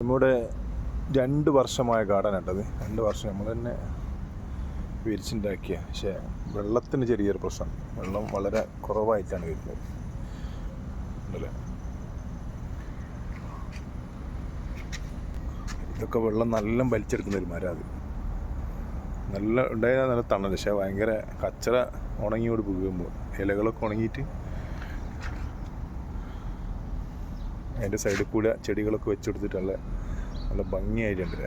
നമ്മുടെ രണ്ട് വർഷമായ ഗാർഡൻ ഉണ്ടത്. രണ്ട് വർഷം നമ്മൾ തന്നെ വിരിച്ചുണ്ടാക്കിയ. പക്ഷേ വെള്ളത്തിന് ചെറിയൊരു പ്രശ്നം. വെള്ളം വളരെ കുറവായിട്ടാണ് വരുന്നത്. ഇതൊക്കെ വെള്ളം നല്ല വലിച്ചെടുക്കുന്ന ഒരു മരം അത്. നല്ല ഉണ്ടായ നല്ല തണൽ പക്ഷേ ഭയങ്കര കച്ചറ ഉണങ്ങിയോട് പോകുമ്പോൾ ഇലകളൊക്കെ ഉണങ്ങിയിട്ട് അതിന്റെ സൈഡിൽ കൂടെ ചെടികളൊക്കെ വെച്ചെടുത്തിട്ട് നല്ല ഭംഗിയായിട്ടുണ്ട്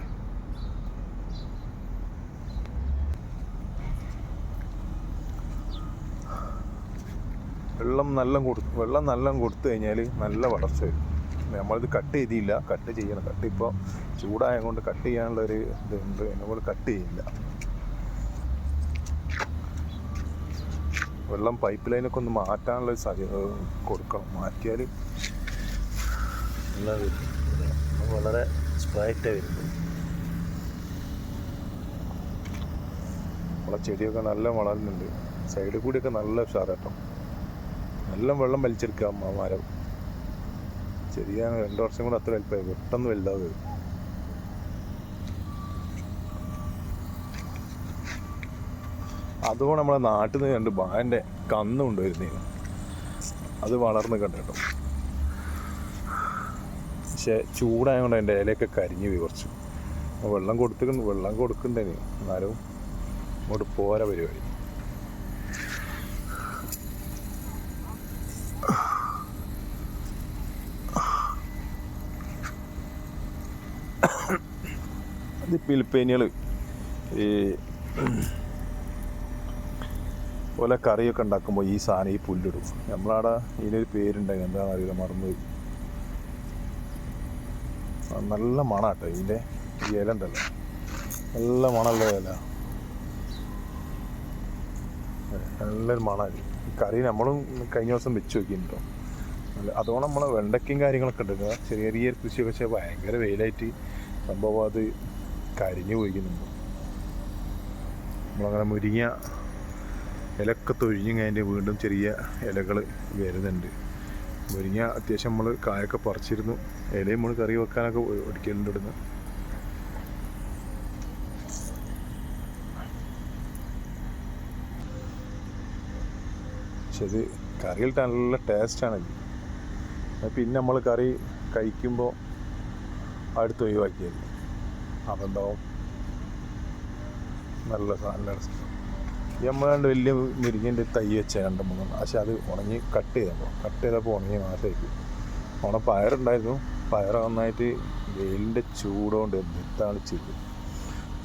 വെള്ളം നല്ല കൊടു വെള്ളം നല്ല കൊടുത്തു കഴിഞ്ഞാൽ നല്ല വളർച്ച വരും. നമ്മളിത് കട്ട് ചെയ്തില്ല കട്ട് ചെയ്യണം. കട്ട് ഇപ്പോൾ ചൂടായത് കൊണ്ട് കട്ട് ചെയ്യാനുള്ള ഒരു ഇതുണ്ട്. നമ്മൾ കട്ട് ചെയ്യില്ല. വെള്ളം പൈപ്പ് ലൈനൊക്കെ ഒന്ന് മാറ്റാനുള്ള സാധ്യത കൊടുക്കണം. മാറ്റിയാൽ അത് വളരെ സ്പ്രൈറ്റായി വരുന്നത് നമ്മളെ ചെടിയൊക്കെ നല്ല വളരുന്നുണ്ട്. സൈഡിൽ കൂടിയൊക്കെ നല്ല ഉഷാറാട്ടോ. നല്ല വെള്ളം വലിച്ചെടുക്കുക ആ മരം. ചെറിയ രണ്ട് വർഷം കൂടെ അത്ര വലിപ്പമായി. പെട്ടെന്ന് വലുതാവുക അതുകൊണ്ട് നമ്മളെ നാട്ടിൽ നിന്ന് രണ്ട് ബാന്റെ കന്ന് അത് വളർന്ന് കണ്ടോ പക്ഷെ ചൂടായതുകൊണ്ട് അതിന്റെ ഇലയൊക്കെ കരിഞ്ഞു പോയി കുറച്ച് വെള്ളം കൊടുത്തിട്ടുണ്ട് വെള്ളം കൊടുക്കണ്ടേ എന്നാലും ഇങ്ങോട്ട് പോരാ പരിപാടി. ഇത് പിൽപ്പേനികൾ ഈ പോലെ കറിയൊക്കെ ഉണ്ടാക്കുമ്പോൾ ഈ സാധനം ഈ പുല്ലിടും. നമ്മളവിടെ ഇതിനൊരു പേരുണ്ടായി എന്താണെന്ന് അറിയില്ല മറന്നുപോയി. ആ, നല്ല മണാട്ടോ ഇതിന്റെ ഈ ഇല ഉണ്ടല്ലോ. നല്ല മണമുള്ള ഇല. നല്ലൊരു മണമാണ് ഈ കറി നമ്മളും കഴിഞ്ഞ ദിവസം വെച്ച് നോക്കിയിട്ടോ. നല്ല അതുകൊണ്ട് നമ്മളെ വെണ്ടയ്ക്കും കാര്യങ്ങളൊക്കെ ഉണ്ട്. ചെറിയ ചെറിയ കൃഷിയൊക്കെ വെച്ചാൽ ഭയങ്കര വെയിലായിട്ട് സംഭവം അത് കരിഞ്ഞു പോയിക്കുന്നുണ്ട് നമ്മളങ്ങനെ മുരിങ്ങ ഇലക്കെ തൊഴിഞ്ഞു കഴിഞ്ഞ് വീണ്ടും ചെറിയ ഇലകൾ വരുന്നുണ്ട്. മുരിങ്ങ അത്യാവശ്യം നമ്മൾ കായൊക്കെ പറിച്ചിരുന്നു. ഇലയും നമ്മൾ കറി വെക്കാനൊക്കെ ഒടിക്കലുണ്ട് ഇടുന്നു പക്ഷെ ഇത് കറിയിട്ട് നല്ല ടേസ്റ്റാണ് പിന്നെ നമ്മൾ കറി കഴിക്കുമ്പോൾ അടുത്ത് ഒഴിവാക്കിയത്. അപ്പം നല്ല സാധനം നമ്മളാണ്ട് വലിയ മുരിങ്ങന്റെ തൈ വെച്ച രണ്ട് മൂന്ന് പക്ഷെ അത് ഉണങ്ങി കട്ട് ചെയ്തപ്പോൾ കട്ട് ചെയ്തപ്പോൾ ഉണങ്ങി മാറ്റി ഉണ പയറുണ്ടായിരുന്നു. പയർ നന്നായിട്ട് വെയിലിന്റെ ചൂടുകൊണ്ട് എന്താണ് ചെയ്തു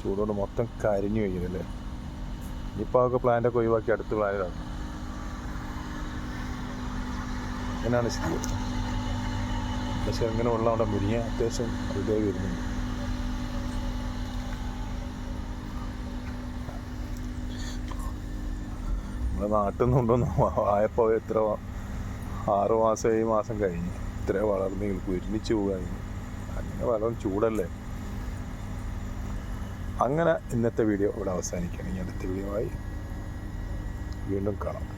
ചൂടുകൊണ്ട് മൊത്തം കരിഞ്ഞു കഴിഞ്ഞല്ലേ ഇനിയിപ്പോൾ അതൊക്കെ പ്ലാന്റൊക്കെ ഒഴിവാക്കി അടുത്ത പ്ലാനിലാണ് അങ്ങനെയാണ് സ്ഥിതി. പക്ഷെ ഇങ്ങനെ ഉള്ളതുകൊണ്ട് മുരിങ്ങ അത്യാവശ്യം ഇതായി വരുന്നുണ്ട്. നമ്മുടെ നാട്ടിൽ നിന്നുകൊണ്ടൊന്ന് ആയപ്പോൾ എത്ര ആറു മാസം ഏഴ് മാസം കഴിഞ്ഞ്. ഇത്ര വളർന്ന് ഒരുമിച്ച് പോകുകയായിരുന്നു അങ്ങനെ വളരെ ചൂടല്ലേ? അങ്ങനെ ഇന്നത്തെ വീഡിയോ ഇവിടെ അവസാനിക്കുകയാണ്. ഇനി അടുത്ത വീഡിയോ ആയി വീണ്ടും കാണാം.